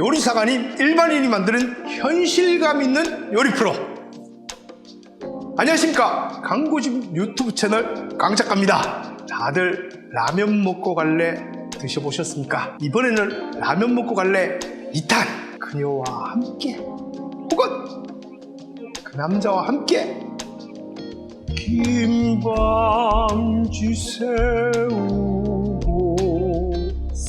요리사가 아닌 일반인이 만드는 현실감 있는 요리 프로. 안녕하십니까. 강고집 유튜브 채널 강작가입니다. 다들 라면 먹고 갈래 드셔보셨습니까? 이번에는 라면 먹고 갈래 2탄. 그녀와 함께 혹은 그 남자와 함께 김밤지 새우고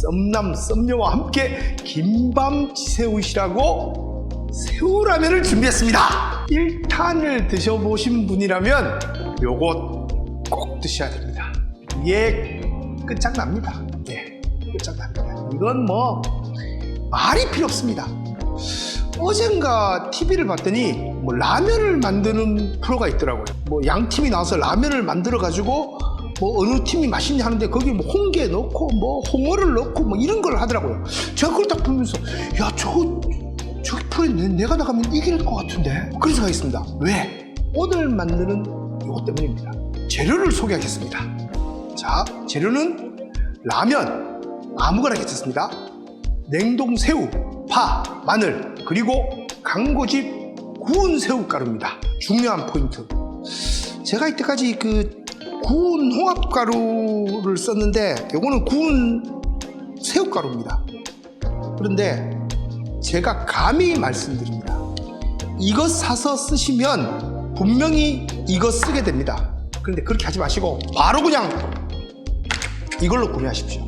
썸남 썸녀와 함께 김밤 지 새우시라고 새우라면을 준비했습니다. 1탄을 드셔보신 분이라면 요것 꼭 드셔야 됩니다. 이게 끝장납니다. 예, 끝장납니다. 이건 뭐 말이 필요 없습니다. 어젠가 TV를 봤더니 뭐 라면을 만드는 프로가 있더라고요. 뭐 양팀이 나와서 라면을 만들어 가지고 뭐 어느 팀이 맛있냐 하는데 거기 뭐 홍게 넣고 뭐 홍어를 넣고 뭐 이런 걸 하더라고요. 제가 그걸 딱 보면서 야 저거 저 프로에 내- 내가 나가면 이길 것 같은데 그런 생각했습니다. 왜? 오늘 만드는 이것 때문입니다. 재료를 소개하겠습니다. 자 재료는 라면 아무거나 괜찮습니다. 냉동 새우, 파, 마늘, 그리고 강고집 구운 새우가루입니다. 중요한 포인트. 제가 이때까지 그 구운 홍합가루를 썼는데 요거는 구운 새우가루입니다. 그런데 제가 감히 말씀드립니다. 이거 사서 쓰시면 분명히 이거 쓰게 됩니다. 그런데 그렇게 하지 마시고 바로 그냥 이걸로 구매하십시오.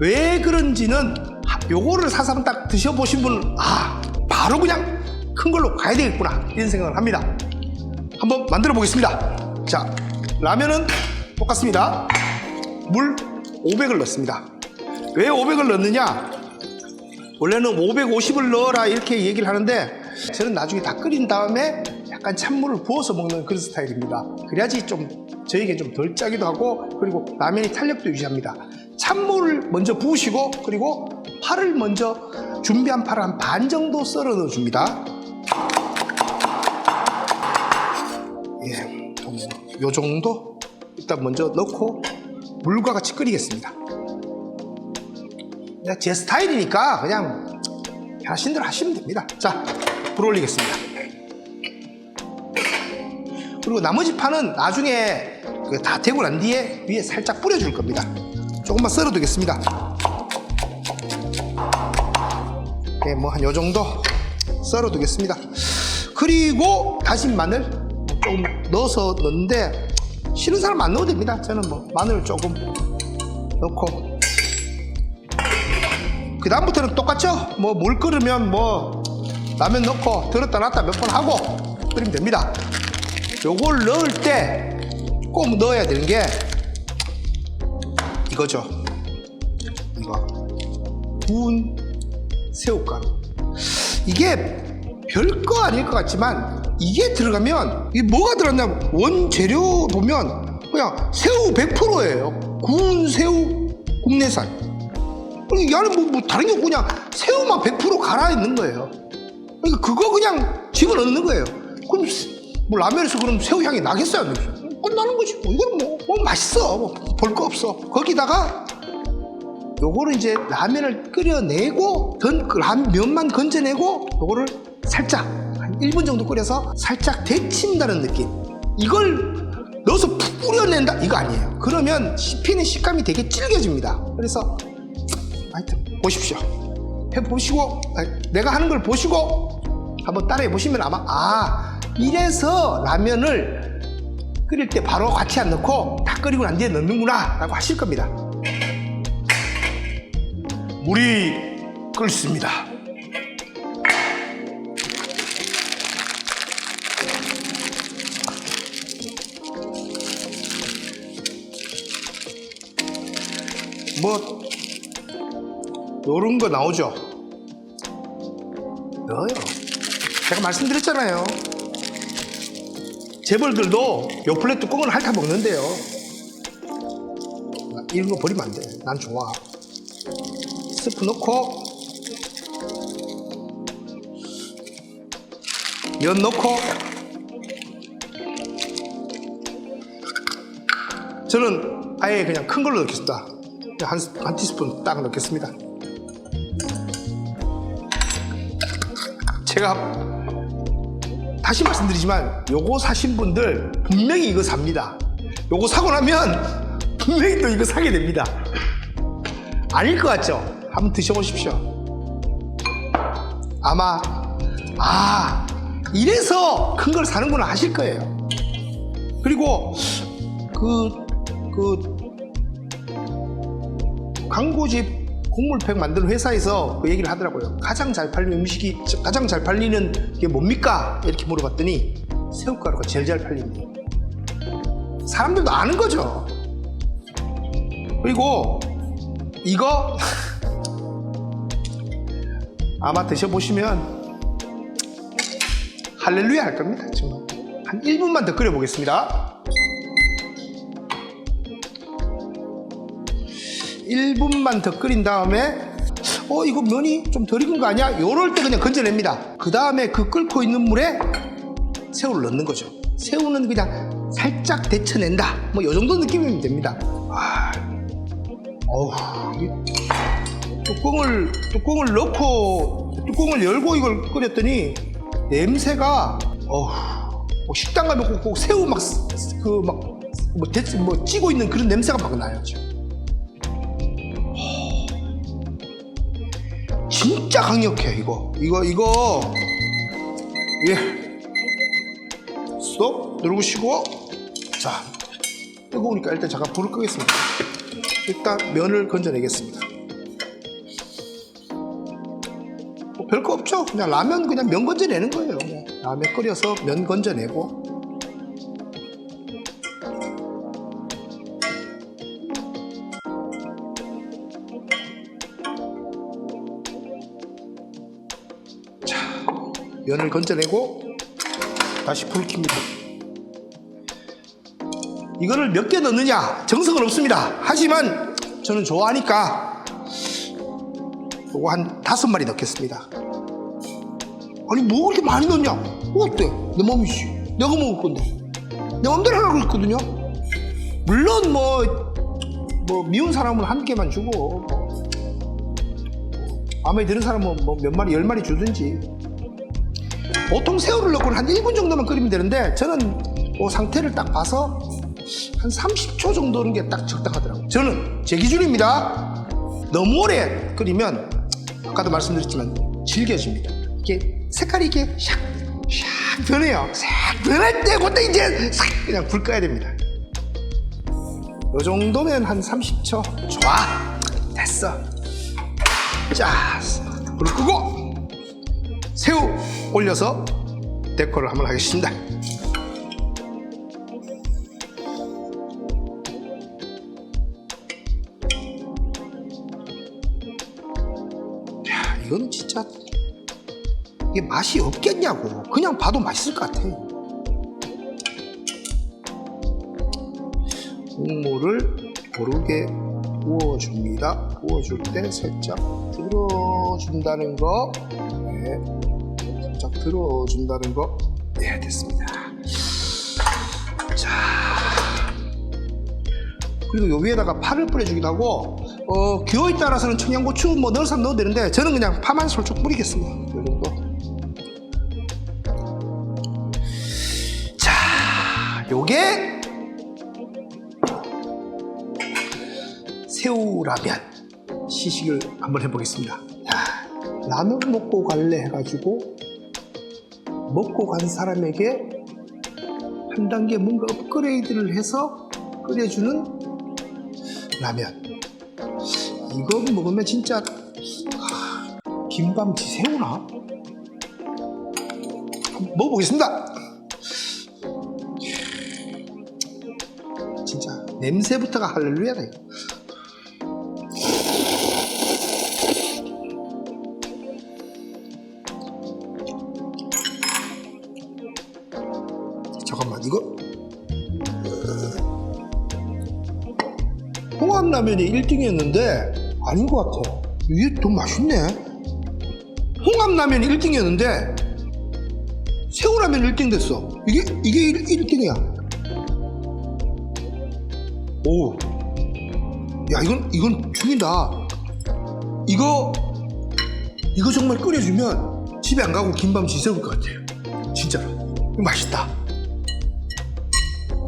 왜 그런지는 하- 요거를 사서 딱 드셔보신 분은 아 바로 그냥 큰 걸로 가야 되겠구나 이런 생각을 합니다 한번 만들어 보겠습니다 자 라면은 똑같습니다 물 500을 넣습니다 왜 500을 넣느냐 원래는 550을 넣어라 이렇게 얘기를 하는데 저는 나중에 다 끓인 다음에 약간 찬물을 부어서 먹는 그런 스타일입니다. 그래야지 좀 저에게 좀 덜 짜기도 하고 그리고 라면이 탄력도 유지합니다. 찬물을 먼저 부으시고 그리고 파를 먼저 준비한 파를 한 반 정도 썰어 넣어 줍니다. 예, 좀 요 정도 일단 먼저 넣고 물과 같이 끓이겠습니다. 그냥 제 스타일이니까 그냥 하신 대로 하시면 됩니다. 자, 불 올리겠습니다. 그리고 나머지 파는 나중에 그다 되고 난 뒤에 위에 살짝 뿌려줄 겁니다. 조금만 썰어두겠습니다. 네, 뭐한 요 정도 썰어두겠습니다. 그리고 다진 마늘 조금 넣어서 넣는데 싫은 사람 안 넣어도 됩니다. 저는 뭐 마늘 조금 넣고 그 다음부터는 똑같죠? 뭐 물 끓으면 뭐 라면 넣고 들었다 놨다 몇 번 하고 끓이면 됩니다. 요걸 넣을 때 꼭 넣어야 되는 게 이거죠. 이거 구운 새우가루. 이게 별거 아닐 것 같지만 이게 들어가면 이게 뭐가 들었냐면 원재료 보면 그냥 새우 100%예요. 구운 새우 국내산. 이 안에 뭐, 뭐 다른 게 없고 그냥 새우만 100% 갈아 있는 거예요. 그러니까 그거 그냥 집어넣는 거예요. 그럼 뭐 라면에서 그럼 새우 향이 나겠어요? 끝나는 거지. 뭐 이거는 뭐, 뭐 맛있어. 뭐 볼거 없어. 거기다가 요거를 이제 라면을 끓여내고 던, 그 라- 면만 건져내고 요거를 살짝 한 1분 정도 끓여서 살짝 데친다는 느낌. 이걸 넣어서 푹 끓여낸다 이거 아니에요. 그러면 씹히는 식감이 되게 질겨집니다. 그래서 하여튼 보십시오. 해보시고 아니, 내가 하는 걸 보시고 한번 따라해 보시면 아마 아 이래서 라면을 끓일 때 바로 같이 안 넣고 다 끓이고 난 뒤에 넣는구나 라고 하실 겁니다. 물이 끓습니다. 뭐 요런 거 나오죠? 넣어요. 제가 말씀드렸잖아요. 재벌들도 요 플랫 뚜껑을 핥아 먹는데요. 이런 거 버리면 안 돼. 난 좋아. 스프 넣고 면 넣고 저는 아예 그냥 큰 걸로 넣겠습니다. 한, 한 티스푼 딱 넣겠습니다. 제가 다시 말씀드리지만 요거 사신 분들 분명히 이거 삽니다. 요거 사고 나면 분명히 또 이거 사게 됩니다. 아닐 것 같죠? 한번 드셔보십시오. 아마 아 이래서 큰 걸 사는구나 하실 거예요. 그리고 그, 그, 광고집 곡물팩 만드는 회사에서 그 얘기를 하더라고요. 가장 잘 팔리는 음식이, 가장 잘 팔리는 게 뭡니까? 이렇게 물어봤더니 새우가루가 제일 잘 팔린대요. 사람들도 아는 거죠. 그리고 이거 아마 드셔보시면 할렐루야 할 겁니다. 정말. 한 1분만 더 끓여보겠습니다. 1분만 더 끓인 다음에 어 이거 면이 좀 덜 익은 거 아니야? 요럴 때 그냥 건져냅니다. 그 다음에 그 끓고 있는 물에 새우를 넣는 거죠. 새우는 그냥 살짝 데쳐낸다. 뭐 요 정도 느낌이면 됩니다. 아, 어우, 이 뚜껑을 뚜껑을 넣고 뚜껑을 열고 이걸 끓였더니 냄새가 어우, 뭐 식당 가면 꼭, 꼭 새우 막그막 뭐 뭐 찌고 있는 그런 냄새가 막 나요 지금. 진짜 강력해 이거. 이거 이거. 예. 스톱. 누르시고. 자 뜨거우니까 일단 잠깐 불을 끄겠습니다. 일단 면을 건져내겠습니다. 뭐 별거 없죠. 그냥 라면 그냥 면 건져내는 거예요. 라면 끓여서 면 건져내고 면을 건져내고 다시 불 킵니다. 이거를 몇 개 넣느냐 정석은 없습니다. 하지만 저는 좋아하니까 요거 한 다섯 마리 넣겠습니다. 아니 뭐 그렇게 많이 넣냐? 어때? 내 맘이지. 내가 먹을 건데. 내 맘대로 하라고 했거든요. 물론 뭐, 뭐 미운 사람은 한 개만 주고 뭐, 마음에 드는 사람은 뭐 몇 마리 열 마리 주든지 보통 새우를 넣고 한 1분 정도만 끓이면 되는데 저는 그 상태를 딱 봐서 한 30초 정도는 게 딱 적당하더라고요. 저는 제 기준입니다. 너무 오래 끓이면 아까도 말씀드렸지만 질겨집니다. 이게 색깔이 이게 샥, 샥 변해요. 싹 변할 때 그때 이제 싹 그냥 불 꺼야 됩니다. 요 정도면 한 30초 좋아 됐어. 자, 불 끄고 새우 올려서 데코를 한번 하겠습니다. 야, 이거는 진짜 이게 맛이 없겠냐고. 그냥 봐도 맛있을 것 같아. 국물을 고르게 부어줍니다. 부어줄 때 살짝 들어준다는 거. 네. 살짝 들어준다는 거. 네, 됐습니다. 자. 그리고 요 위에다가 파를 뿌려주기도 하고, 어, 기호에 따라서는 청양고추 뭐 넣을 사람 넣어도 되는데, 저는 그냥 파만 솔직 뿌리겠습니다. 요 정도. 자, 요게 새우라면 시식을 한번 해보겠습니다. 야, 라면 먹고 갈래 해가지고 먹고 간 사람에게 한 단계 뭔가 업그레이드를 해서 끓여주는 라면. 이거 먹으면 진짜 하, 김밤지 새우나? 한번 먹어보겠습니다. 진짜 냄새부터가 할렐루야다. 이거 홍합라면이 1등이었는데 아닌 것 같아 이게 더 맛있네 홍합라면이 1등이었는데 새우라면 1등 됐어 이게 이게 1, 등이야 오, 야 이건 이건 죽인다. 이거 이거 정말 끓여주면 집에 안 가고 김밥 지새울 것 같아요. 진짜로. 맛있다.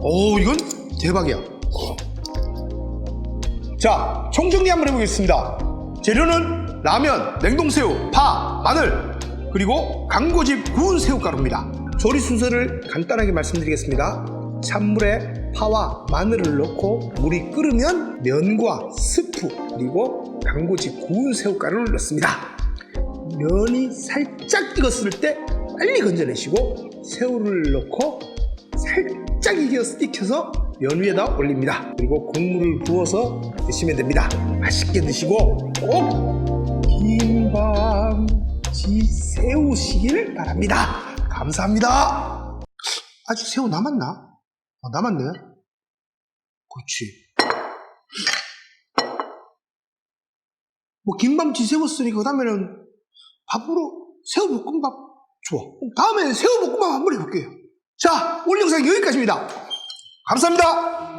오, 이건 대박이야. 자, 총정리 한번 해보겠습니다. 재료는 라면, 냉동새우, 파, 마늘, 그리고 강고집 구운 새우가루입니다. 조리 순서를 간단하게 말씀드리겠습니다. 찬물에 파와 마늘을 넣고 물이 끓으면 면과 스프 그리고 강고집 구운 새우가루를 넣습니다. 면이 살짝 익었을 때 빨리 건져내시고 새우를 넣고 살짝 익혀서, 익혀서 면 위에다 올립니다. 그리고 국물을 부어서 드시면 됩니다. 맛있게 드시고 꼭 김밥지 세우시길 바랍니다. 감사합니다. 아직 새우 남았나? 어, 남았네. 그렇지. 뭐 김밥지 세웠으니까 그 다음에는 밥으로 새우볶음밥 좋아. 다음에 새우볶음밥 한번 해볼게요. 자, 오늘 영상 여기까지입니다. 감사합니다.